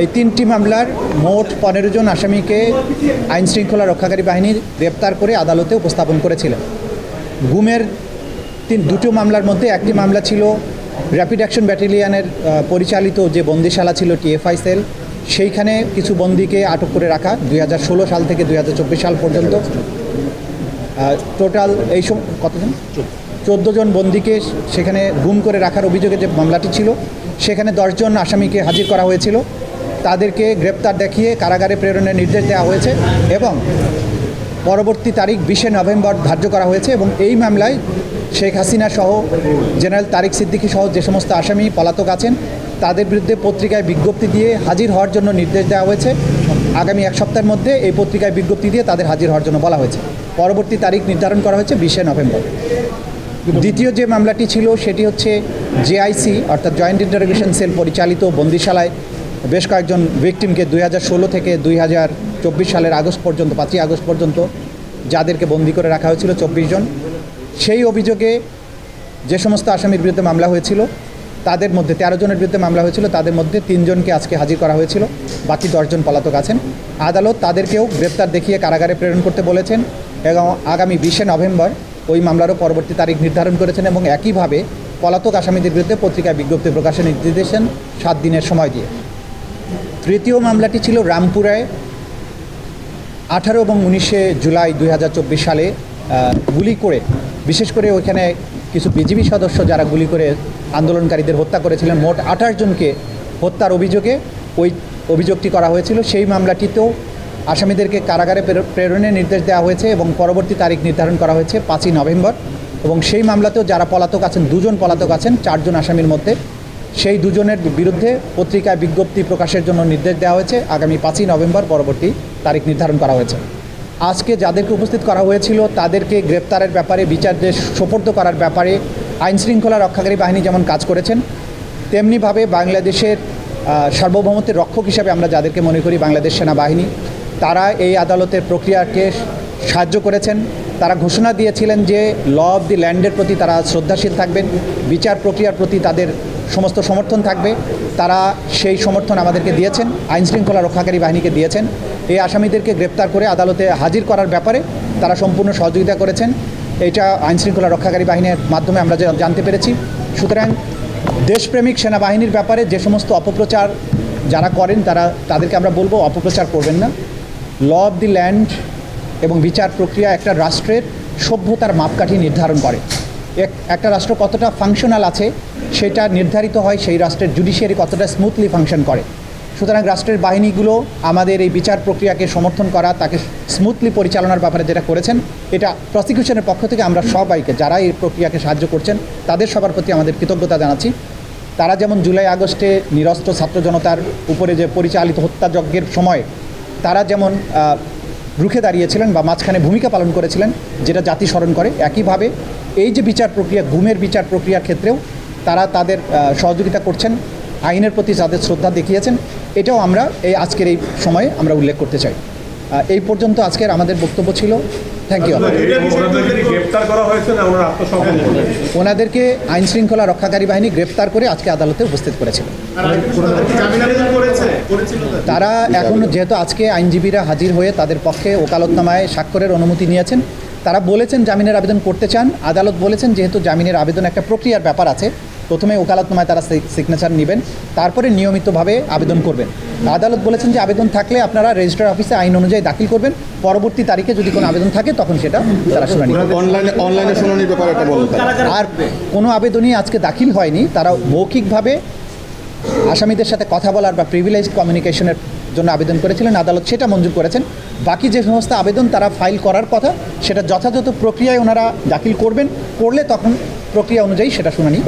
এই তিনটি মামলার মোট পনেরো জন আসামিকে আইন শৃঙ্খলা রক্ষাকারী বাহিনী গ্রেপ্তার করে আদালতে উপস্থাপন করেছিলেন। গুমের তিন, দুটো মামলার মধ্যে একটি মামলা ছিল র্যাপিড অ্যাকশন ব্যাটালিয়ানের পরিচালিত যে বন্দিশালা ছিল টিএফআই সেল, সেইখানে কিছু বন্দিকে আটক করে রাখা দুই হাজার ষোলো সাল থেকে দুই হাজার চব্বিশ সাল পর্যন্ত। টোটাল এই সম কতজন? চোদ্দ জন বন্দিকে সেখানে গুম করে রাখার অভিযোগে যে মামলাটি ছিল, সেখানে দশজন আসামিকে হাজির করা হয়েছিল। তাদেরকে গ্রেপ্তার দেখিয়ে কারাগারে প্রেরণের নির্দেশ দেওয়া হয়েছে এবং পরবর্তী তারিখ বিশে নভেম্বর ধার্য করা হয়েছে এবং এই মামলায় শেখ হাসিনা সহ জেনারেল তারিক সিদ্দিকী সহ যে সমস্ত আসামি পলাতক আছেন, তাদের বিরুদ্ধে পত্রিকায় বিজ্ঞপ্তি দিয়ে হাজির হওয়ার জন্য নির্দেশ দেওয়া হয়েছে। আগামী এক সপ্তাহের মধ্যে এই পত্রিকায় বিজ্ঞপ্তি দিয়ে তাদের হাজির হওয়ার জন্য বলা হয়েছে। পরবর্তী তারিখ নির্ধারণ করা হয়েছে বিশে নভেম্বর। দ্বিতীয় যে মামলাটি ছিল, সেটি হচ্ছে জেআইসি অর্থাৎ জয়েন্ট ইন্টারোগেশন সেল পরিচালিত বন্দিশালায় বেশ কয়েকজন ভিকটিমকে দুই হাজার ষোলো থেকে দুই হাজার চব্বিশ সালের আগস্ট পর্যন্ত, পাঁচই আগস্ট পর্যন্ত যাদেরকে বন্দি করে রাখা হয়েছিল চব্বিশ জন। সেই অভিযোগে যে সমস্ত আসামির বিরুদ্ধে মামলা হয়েছিল, তাদের মধ্যে তেরো জনের বিরুদ্ধে মামলা হয়েছিল, তাদের মধ্যে তিনজনকে আজকে হাজির করা হয়েছিল, বাকি দশজন পলাতক আছেন। আদালত তাদেরকেও গ্রেপ্তার দেখিয়ে কারাগারে প্রেরণ করতে বলেছেন এবং আগামী বিশে নভেম্বর ওই মামলারও পরবর্তী তারিখ নির্ধারণ করেছেন এবং একইভাবে পলাতক আসামিদের বিরুদ্ধে পত্রিকায় বিজ্ঞপ্তি প্রকাশের নির্দেশ দিয়েছেন সাত দিনের সময় দিয়ে। তৃতীয় মামলাটি ছিল রামপুরায়, আঠারো এবং উনিশে জুলাই দুই হাজার চব্বিশ সালে গুলি করে, বিশেষ করে ওইখানে কিছু বিজিবি সদস্য যারা গুলি করে আন্দোলনকারীদের হত্যা করেছিলেন, মোট আঠাশ জনকে হত্যার অভিযোগে ওই অভিযোগটি করা হয়েছিল। সেই মামলাটিতেও আসামিদেরকে কারাগারে প্রেরণের নির্দেশ দেওয়া হয়েছে এবং পরবর্তী তারিখ নির্ধারণ করা হয়েছে পাঁচই নভেম্বর এবং সেই মামলাতেও যারা পলাতক আছেন, দুজন পলাতক আছেন, চারজন আসামির মধ্যে। সেই দুজনের বিরুদ্ধে পত্রিকায় বিজ্ঞপ্তি প্রকাশের জন্য নির্দেশ দেওয়া হয়েছে। আগামী পাঁচই নভেম্বর পরবর্তী তারিখ নির্ধারণ করা হয়েছে। আজকে যাদেরকে উপস্থিত করা হয়েছিল, তাদেরকে গ্রেপ্তারের ব্যাপারে বিচারকে সোপর্দ করার ব্যাপারে আইন শৃঙ্খলা রক্ষাকারী বাহিনী যেমন কাজ করেছেন, তেমনিভাবে বাংলাদেশের সার্বভৌমত্বের রক্ষক হিসাবে আমরা যাদেরকে মনে করি বাংলাদেশ সেনাবাহিনী, তারা এই আদালতের প্রক্রিয়াকে সাহায্য করেছেন। তারা ঘোষণা দিয়েছিলেন যে, ল অফ দি ল্যান্ডের প্রতি তারা শ্রদ্ধাশীল থাকবেন। বিচার প্রক্রিয়ার প্রতি তাদের সমস্ত সমর্থন থাকবে। তারা সেই সমর্থন আমাদেরকে দিয়েছেন আইন শৃঙ্খলা রক্ষাকারী বাহিনীকে দিয়েছেন। এই আসামিদেরকে গ্রেপ্তার করে আদালতে হাজির করার ব্যাপারে তারা সম্পূর্ণ সহযোগিতা করেছেন। এটা আইন শৃঙ্খলা রক্ষাকারী বাহিনীর মাধ্যমে আমরা জানতে পেরেছি। সুতরাং দেশপ্রেমিক সেনাবাহিনীর ব্যাপারে যে সমস্ত অপপ্রচার যারা করেন, তারা, তাদেরকে আমরা বলব অপপ্রচার করবেন না। ল অফ দি ল্যান্ড এবং বিচার প্রক্রিয়া একটা রাষ্ট্রের সভ্যতার মাপকাঠি নির্ধারণ করে। এক- একটা রাষ্ট্র কতটা ফাংশনাল আছে সেটা নির্ধারিত হয় সেই রাষ্ট্রের জুডিশিয়ারি কতটা স্মুথলি ফাংশন করে। সুতরাং রাষ্ট্রের বাহিনীগুলো আমাদের এই বিচার প্রক্রিয়াকে সমর্থন করা, তাকে স্মুথলি পরিচালনার ব্যাপারে যেটা করেছেন, এটা প্রসিকিউশনের পক্ষ থেকে আমরা সবাইকে যারা এই প্রক্রিয়াকে সাহায্য করছেন, তাদের সবার প্রতি আমাদের কৃতজ্ঞতা জানাচ্ছি। তারা যেমন জুলাই আগস্টে নিরস্ত্র ছাত্র জনতার উপরে যে পরিচালিত হত্যাযজ্ঞের সময়, তারা যেমন রুখে দাঁড়িয়েছিলেন বা মাঝখানে ভূমিকা পালন করেছিলেন, যেটা জাতি স্মরণ করে, একইভাবে এই যে বিচার প্রক্রিয়া গুমের বিচার প্রক্রিয়ার ক্ষেত্রেও তারা তাদের সহযোগিতা করছেন আইনের প্রতি যাদের শ্রদ্ধা দেখিয়েছেন এটাও আমরা এই আজকের এই সময়ে আমরা উল্লেখ করতে চাই। এই পর্যন্ত আজকের আমাদের বক্তব্য ছিল। থ্যাংক ইউ ওনাদেরকে আইন শৃঙ্খলা রক্ষাকারী বাহিনী গ্রেপ্তার করে আজকে আদালতে উপস্থিত করেছিল। করেছে করেছিল তারা এখন যেহেতু আজকে আইনজীবীরা হাজির হয়ে তাদের পক্ষে ওকালতনামায় স্বাক্ষরের অনুমতি নিয়েছেন তারা বলেছেন জামিনের আবেদন করতে চান। আদালত বলেছেন যেহেতু জামিনের আবেদন একটা প্রক্রিয়ার ব্যাপার আছে প্রথমে ওকালতনামায় তারা সিগনেচার নেবেন তারপরে নিয়মিতভাবে আবেদন করবেন। আদালত বলেছেন যে আবেদন থাকলে আপনারা রেজিস্টার অফিসে আইন অনুযায়ী দাখিল করবেন পরবর্তী তারিখে যদি কোনো আবেদন থাকে তখন সেটা তারা শুনানি অনলাইনে অনলাইনে শুনানির ব্যাপারে একটা বলুন আর কোনো আবেদনই আজকে দাখিল হয়নি তারা মৌখিকভাবে আসামিদের সাথে কথা বলার বা প্রিভিলেজ কমিউনিকেশনের জন্য আবেদন করেছিলেন আদালত সেটা মঞ্জুর করেছেন। বাকি যে সমস্ত আবেদন তারা ফাইল করার কথা সেটা যথাযথ প্রক্রিয়ায় ওনারা দাখিল করবেন করলে তখন প্রক্রিয়া অনুযায়ী সেটা শুনানি